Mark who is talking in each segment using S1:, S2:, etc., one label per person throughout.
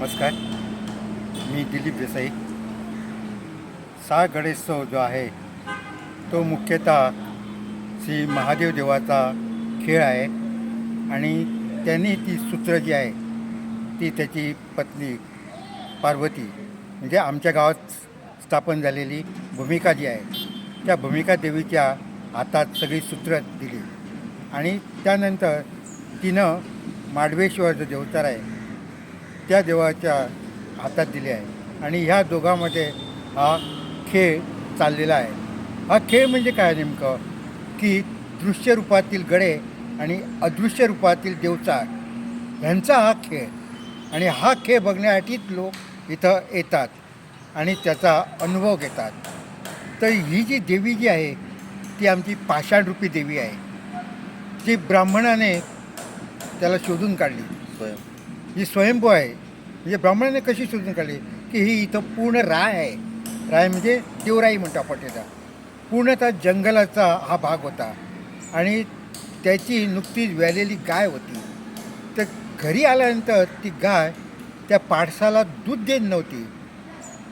S1: नमस्कार. मी दिलीप देसाई. सा गणेशोत्सव जो आहे तो मुख्यतः श्री महादेव देवाचा खेळ आहे आणि त्यांनी ती सूत्र जी आहे ती त्याची पत्नी पार्वती म्हणजे आमच्या गावात स्थापन झालेली भूमिका जी आहे त्या भूमिका देवीच्या हातात सगळी सूत्र दिली. आणि त्यानंतर तिनं माडवेश्वर जो देवतार आहे त्या देवाच्या हातात दिले आहे. आणि ह्या दोघांमध्ये हा खेळ चाललेला आहे. हा खेळ म्हणजे काय नेमकं? की दृश्य रूपातील गडे आणि अदृश्य रूपातील देवचार ह्यांचा हा खेळ. आणि हा खेळ बघण्यासाठीच लोक इथं येतात आणि त्याचा अनुभव घेतात. तर ही जी देवी जी आहे ती आमची पाषाणरूपी देवी आहे. जी ब्राह्मणाने त्याला शोधून काढली.
S2: स्वयं.
S1: ही स्वयंभू आहे म्हणजे ब्राह्मणाने कशी शोधून काढली? की ही इथं पूर्ण राय आहे. राय म्हणजे देवराई म्हणतो आपण त्याचा पूर्णतः जंगलाचा हा भाग होता. आणि त्याची नुकतीच व्यालेली गाय होती. तर घरी आल्यानंतर ती गाय त्या पाडसाला दूध देत नव्हती.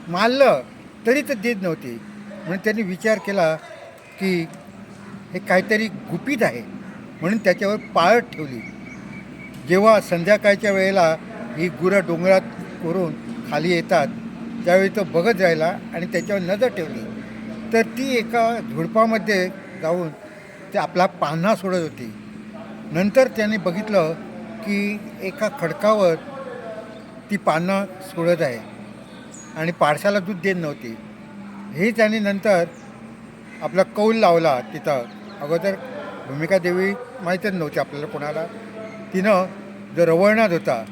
S1: मारलं तरी तर देत नव्हती. म्हणून त्यांनी विचार केला की हे काहीतरी गुपित आहे. म्हणून त्याच्यावर पाळत ठेवली. जेव्हा संध्याकाळच्या वेळेला ही गुरं डोंगरात करून खाली येतात त्यावेळी तो बघत राहिला आणि त्याच्यावर नजर ठेवली. तर ती एका झुडपामध्ये जाऊन ते आपला पान्हा सोडत होती. नंतर त्याने बघितलं की एका खडकावर ती पानं सोडत आहे आणि पारशाला दूध देत नव्हती. हे त्याने नंतर आपला कौल लावला तिथं. अगोदर भूमिका देवी माहीतच नव्हती आपल्याला कोणाला. तिनं जो रवळनाथ होता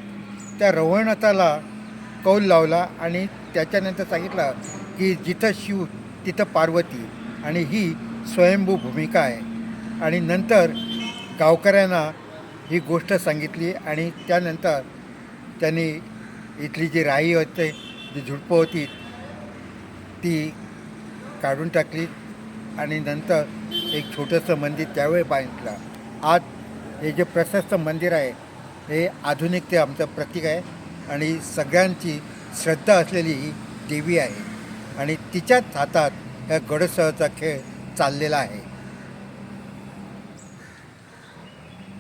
S1: त्या रवळनाथाला कौल लावला आणि त्याच्यानंतर सांगितलं की जिथं शिव तिथं पार्वती आणि ही स्वयंभू भूमिका आहे. आणि नंतर गावकऱ्यांना ही गोष्ट सांगितली आणि त्यानंतर त्यांनी इथली जी राई होते जी झुडपं होती ती काढून टाकली आणि नंतर एक छोटंसं मंदिर त्यावेळी बांधलं. आज हे जे प्रशस्त मंदिर आहे हे आधुनिकते आमचं प्रतीक आहे आणि सगळ्यांची श्रद्धा असलेली ही देवी आहे. आणि तिच्याच हातात ह्या गडसहचा खेळ चाललेला आहे.